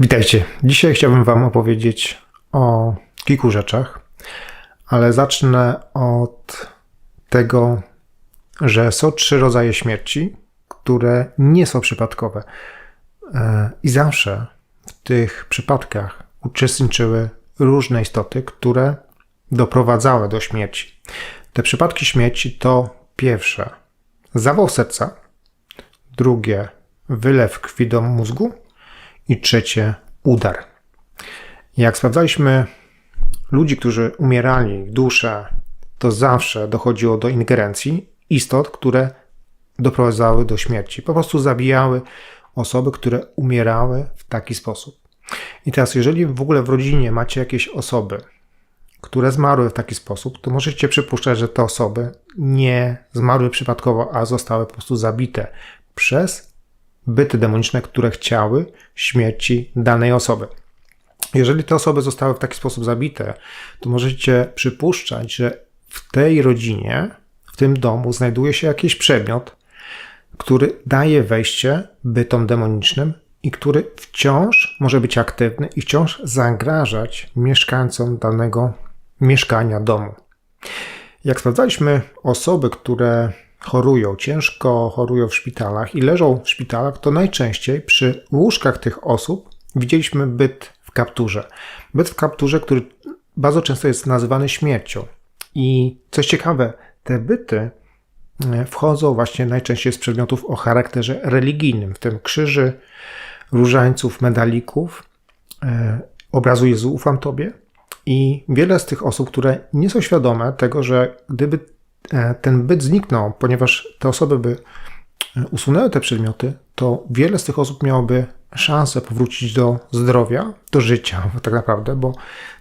Witajcie. Dzisiaj chciałbym Wam opowiedzieć o kilku rzeczach, ale zacznę od tego, że są trzy rodzaje śmierci, które nie są przypadkowe. E, I zawsze w tych przypadkach uczestniczyły różne istoty, które doprowadzały do śmierci. Te przypadki śmierci to pierwsze zawał serca, drugie wylew krwi do mózgu i trzecie udar. Jak sprawdzaliśmy ludzi, którzy umierali w duszę, to zawsze dochodziło do ingerencji istot, które doprowadzały do śmierci. Po prostu zabijały osoby, które umierały w taki sposób. I teraz, jeżeli w ogóle w rodzinie macie jakieś osoby, które zmarły w taki sposób, to możecie przypuszczać, że te osoby nie zmarły przypadkowo, a zostały po prostu zabite przez byty demoniczne, które chciały śmierci danej osoby. Jeżeli te osoby zostały w taki sposób zabite, to możecie przypuszczać, że w tej rodzinie, w tym domu znajduje się jakiś przedmiot, który daje wejście bytom demonicznym i który wciąż może być aktywny i wciąż zagrażać mieszkańcom danego mieszkania, domu. Jak sprawdzaliśmy osoby, które chorują, ciężko chorują w szpitalach i leżą w szpitalach, to najczęściej przy łóżkach tych osób widzieliśmy byt w kapturze. Byt w kapturze, który bardzo często jest nazywany śmiercią. I coś ciekawe, te byty e, wchodzą właśnie najczęściej z przedmiotów o charakterze religijnym, w tym krzyży, różańców, medalików, e, obrazu Jezu, ufam Tobie. I wiele z tych osób, które nie są świadome tego, że gdyby ten byt zniknął, ponieważ te osoby by usunęły te przedmioty, to wiele z tych osób miałoby szansę powrócić do zdrowia, do życia, tak naprawdę, bo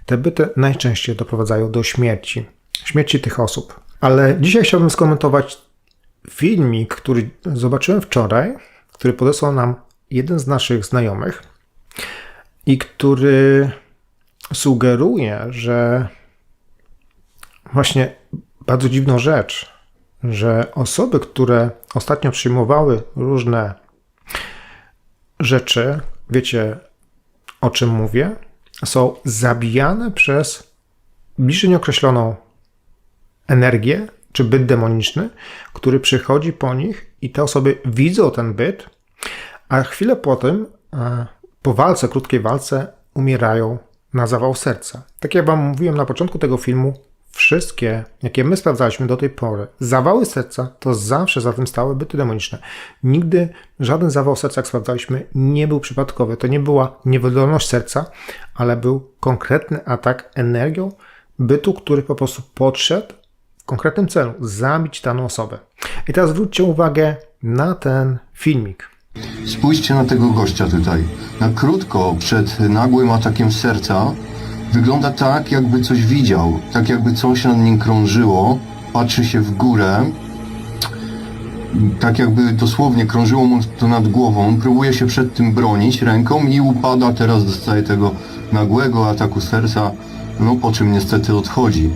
te byty najczęściej doprowadzają do śmierci, śmierci tych osób. Ale dzisiaj chciałbym skomentować filmik, który zobaczyłem wczoraj, który podesłał nam jeden z naszych znajomych i który sugeruje, że właśnie bardzo dziwną rzecz, że osoby, które ostatnio przyjmowały różne rzeczy, wiecie o czym mówię, są zabijane przez bliżej nieokreśloną energię czy byt demoniczny, który przychodzi po nich i te osoby widzą ten byt, a chwilę po tym, e, po walce, krótkiej walce, umierają na zawał serca. Tak jak Wam mówiłem na początku tego filmu, Wszystkie, jakie my sprawdzaliśmy do tej pory, zawały serca, to zawsze za tym stały byty demoniczne. Nigdy żaden zawał serca, jak sprawdzaliśmy, nie był przypadkowy. To nie była niewydolność serca, ale był konkretny atak energią bytu, który po prostu podszedł w konkretnym celu zabić daną osobę. I teraz zwróćcie uwagę na ten filmik. Spójrzcie na tego gościa tutaj. Na krótko przed nagłym atakiem serca Wygląda tak, jakby coś widział, tak jakby coś nad nim krążyło, patrzy się w górę, tak jakby dosłownie krążyło mu to nad głową, próbuje się przed tym bronić ręką i upada, teraz dostaje tego nagłego ataku serca, no po czym niestety odchodzi.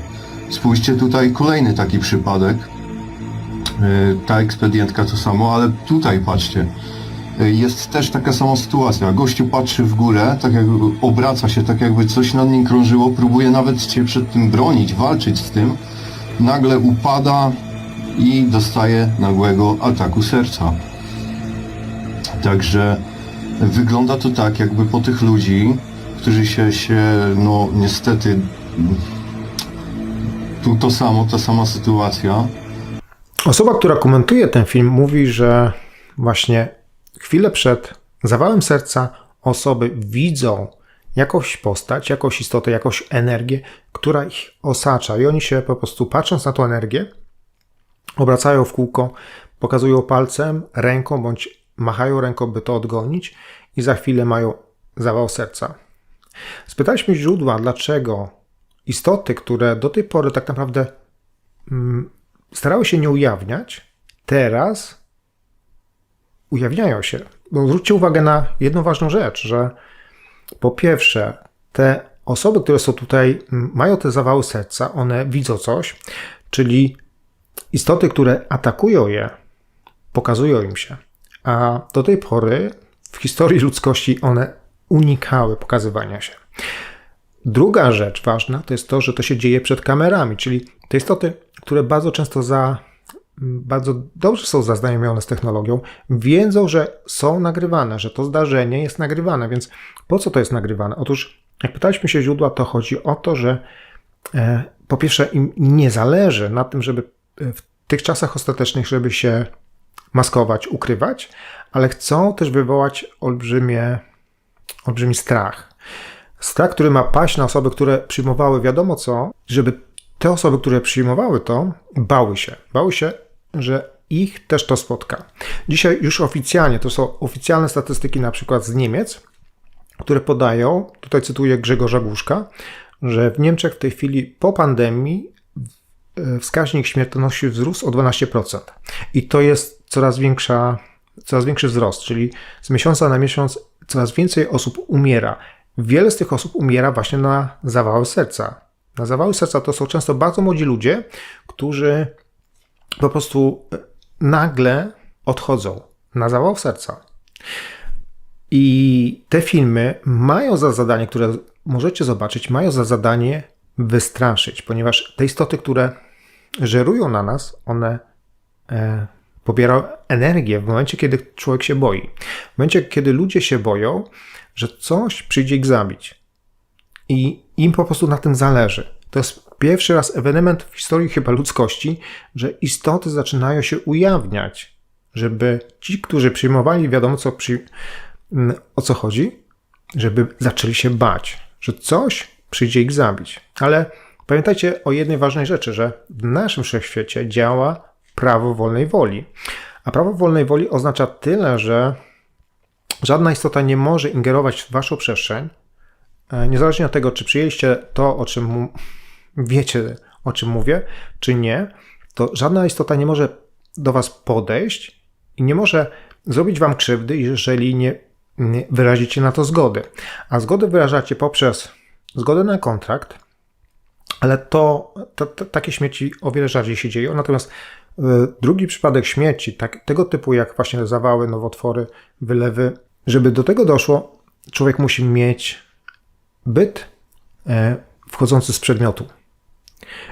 Spójrzcie tutaj kolejny taki przypadek, yy, ta ekspedientka to samo, ale tutaj patrzcie, jest też taka sama sytuacja. Gościu patrzy w górę, tak jakby obraca się, tak jakby coś nad nim krążyło, próbuje nawet się przed tym bronić, walczyć z tym. Nagle upada i dostaje nagłego ataku serca. Także wygląda to tak, jakby po tych ludzi, którzy się, się no niestety, tu to samo, ta sama sytuacja. Osoba, która komentuje ten film, mówi, że właśnie chwilę przed zawałem serca osoby widzą jakąś postać, jakąś istotę, jakąś energię, która ich osacza i oni się po prostu patrząc na tą energię, obracają w kółko, pokazują palcem, ręką bądź machają ręką, by to odgonić i za chwilę mają zawał serca. Spytaliśmy źródła, dlaczego istoty, które do tej pory tak naprawdę mm, starały się nie ujawniać, teraz ujawniają się. Bo zwróćcie uwagę na jedną ważną rzecz, że po pierwsze, te osoby, które są tutaj, mają te zawały serca, one widzą coś, czyli istoty, które atakują je, pokazują im się. A do tej pory w historii ludzkości one unikały pokazywania się. Druga rzecz ważna to jest to, że to się dzieje przed kamerami, czyli te istoty, które bardzo często za, bardzo dobrze są zaznajomione z technologią, wiedzą, że są nagrywane, że to zdarzenie jest nagrywane, więc po co to jest nagrywane? Otóż, jak pytaliśmy się źródła, to chodzi o to, że e, po pierwsze im nie zależy na tym, żeby w tych czasach ostatecznych, żeby się maskować, ukrywać, ale chcą też wywołać olbrzymie, olbrzymi strach. Strach, który ma paść na osoby, które przyjmowały wiadomo co, żeby te osoby, które przyjmowały to, bały się. Bały się, że ich też to spotka. Dzisiaj już oficjalnie, to są oficjalne statystyki na przykład z Niemiec, które podają, tutaj cytuję Grzegorza Głuszka, że w Niemczech w tej chwili po pandemii e, wskaźnik śmiertelności wzrósł o 12%. I to jest coraz większa, coraz większy wzrost, czyli z miesiąca na miesiąc coraz więcej osób umiera. Wiele z tych osób umiera właśnie na zawały serca. Na zawały serca to są często bardzo młodzi ludzie, którzy po prostu e, nagle odchodzą na zawał serca. I te filmy mają za zadanie, które możecie zobaczyć, mają za zadanie wystraszyć, ponieważ te istoty, które żerują na nas, one e, pobierają energię w momencie, kiedy człowiek się boi. W momencie, kiedy ludzie się boją, że coś przyjdzie ich zabić. I im po prostu na tym zależy. To jest pierwszy raz ewenement w historii chyba ludzkości, że istoty zaczynają się ujawniać, żeby ci, którzy przyjmowali wiadomo co przy, mm, o co chodzi, żeby zaczęli się bać, że coś przyjdzie ich zabić. Ale pamiętajcie o jednej ważnej rzeczy, że w naszym wszechświecie działa prawo wolnej woli. A prawo wolnej woli oznacza tyle, że żadna istota nie może ingerować w waszą przestrzeń, e, niezależnie od tego, czy przyjęliście to, o czym wiecie, o czym mówię, czy nie, to żadna istota nie może do was podejść i nie może zrobić wam krzywdy, jeżeli nie, nie wyrazicie na to zgody. A zgodę wyrażacie poprzez zgodę na kontrakt, ale to, to, to takie śmierci o wiele rzadziej się dzieją. Natomiast y, drugi przypadek śmierci, tak, tego typu jak właśnie zawały, nowotwory, wylewy, żeby do tego doszło, człowiek musi mieć byt e, wchodzący z przedmiotu.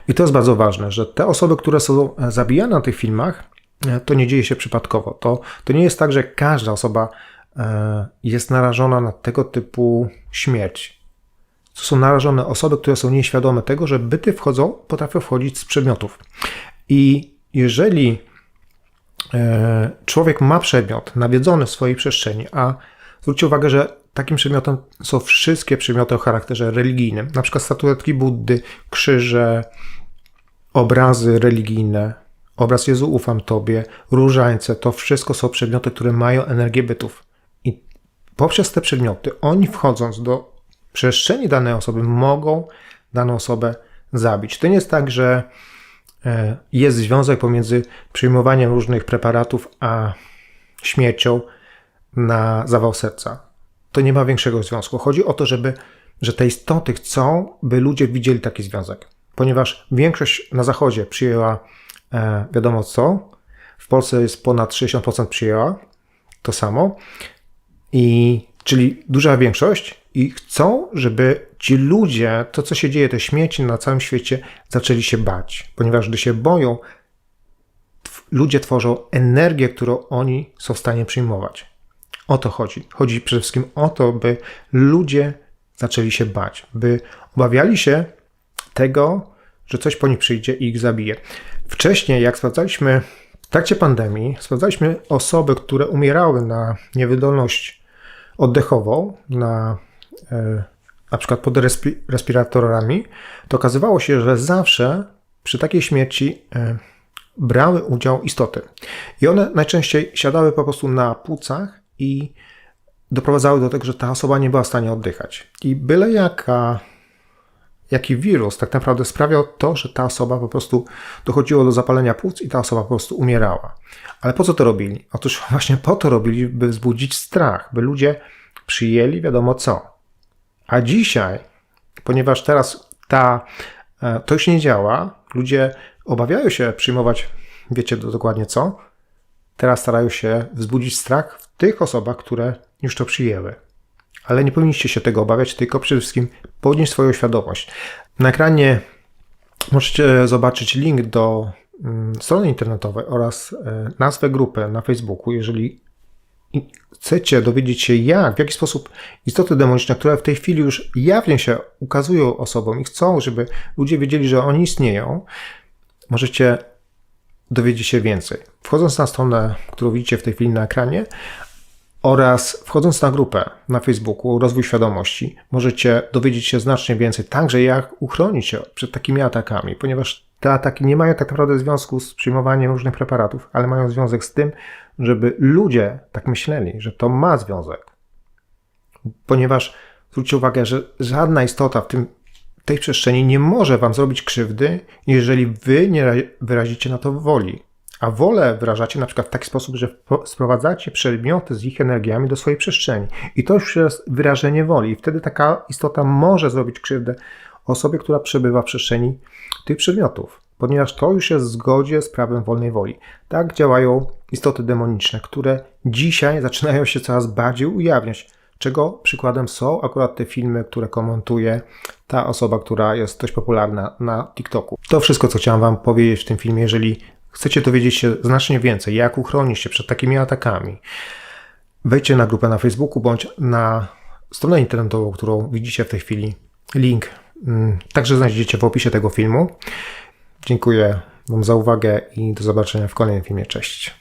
I to jest bardzo ważne, że te osoby, które są e, zabijane na tych filmach, e, to nie dzieje się przypadkowo. To, to nie jest tak, że każda osoba e, jest narażona na tego typu śmierć. To są narażone osoby, które są nieświadome tego, że byty wchodzą, potrafią wchodzić z przedmiotów. I jeżeli człowiek ma przedmiot nawiedzony w swojej przestrzeni, a zwróćcie uwagę, że takim przedmiotem są wszystkie przedmioty o charakterze religijnym, na przykład statuetki Buddy, krzyże, obrazy religijne, obraz Jezu ufam Tobie, różańce, to wszystko są przedmioty, które mają energię bytów. I poprzez te przedmioty, oni wchodząc do przestrzeni danej osoby, mogą daną osobę zabić. To nie jest tak, że e, jest związek pomiędzy przyjmowaniem różnych preparatów a śmiercią na zawał serca. To nie ma większego związku. Chodzi o to, żeby, że te istoty chcą, by ludzie widzieli taki związek. Ponieważ większość na zachodzie przyjęła e, wiadomo co, w Polsce jest ponad 60% przyjęła to samo, i czyli duża większość, i chcą, żeby ci ludzie, to co się dzieje, te śmieci na całym świecie, zaczęli się bać. Ponieważ gdy się boją, ludzie tworzą energię, którą oni są w stanie przyjmować. O to chodzi. Chodzi przede wszystkim o to, by ludzie zaczęli się bać, by obawiali się tego, że coś po nich przyjdzie i ich zabije. Wcześniej, jak sprawdzaliśmy w trakcie pandemii, sprawdzaliśmy osoby, które umierały na niewydolność oddechową, na e, na przykład pod respi- respiratorami, to okazywało się, że zawsze przy takiej śmierci e, brały udział istoty. I one najczęściej siadały po prostu na płucach i doprowadzały do tego, że ta osoba nie była w stanie oddychać. I byle jaka, jaki wirus tak naprawdę sprawiał to, że ta osoba po prostu dochodziło do zapalenia płuc i ta osoba po prostu umierała. Ale po co to robili? Otóż właśnie po to robili, by wzbudzić strach, by ludzie przyjęli wiadomo co. A dzisiaj, ponieważ teraz ta, e, to już nie działa, ludzie obawiają się przyjmować, wiecie dokładnie co, teraz starają się wzbudzić strach tych osobach, które już to przyjęły. Ale nie powinniście się tego obawiać, tylko przede wszystkim podnieść swoją świadomość. Na ekranie możecie zobaczyć link do mm, strony internetowej oraz e, nazwę grupy na Facebooku. Jeżeli chcecie dowiedzieć się, jak, w jaki sposób istoty demoniczne, które w tej chwili już jawnie się ukazują osobom i chcą, żeby ludzie wiedzieli, że oni istnieją, możecie dowiedzieć się więcej. Wchodząc na stronę, którą widzicie w tej chwili na ekranie, oraz wchodząc na grupę na Facebooku Rozwój Świadomości, możecie dowiedzieć się znacznie więcej, także jak uchronić się przed takimi atakami, ponieważ te ataki nie mają tak naprawdę związku z przyjmowaniem różnych preparatów, ale mają związek z tym, żeby ludzie tak myśleli, że to ma związek. Ponieważ zwróćcie uwagę, że żadna istota w tym, tej przestrzeni nie może wam zrobić krzywdy, jeżeli wy nie ra- wyrazicie na to woli. A wolę wyrażacie na przykład w taki sposób, że sprowadzacie przedmioty z ich energiami do swojej przestrzeni. I to już jest wyrażenie woli. I wtedy taka istota może zrobić krzywdę osobie, która przebywa w przestrzeni tych przedmiotów, ponieważ to już jest w zgodzie z prawem wolnej woli. Tak działają istoty demoniczne, które dzisiaj zaczynają się coraz bardziej ujawniać. Czego przykładem są akurat te filmy, które komentuje ta osoba, która jest dość popularna na TikToku. To wszystko, co chciałem Wam powiedzieć w tym filmie. Jeżeli chcecie dowiedzieć się znacznie więcej, jak uchronić się przed takimi atakami, wejdźcie na grupę na Facebooku bądź na stronę internetową, którą widzicie w tej chwili. Link mm, także znajdziecie w opisie tego filmu. Dziękuję Wam za uwagę i do zobaczenia w kolejnym filmie. Cześć.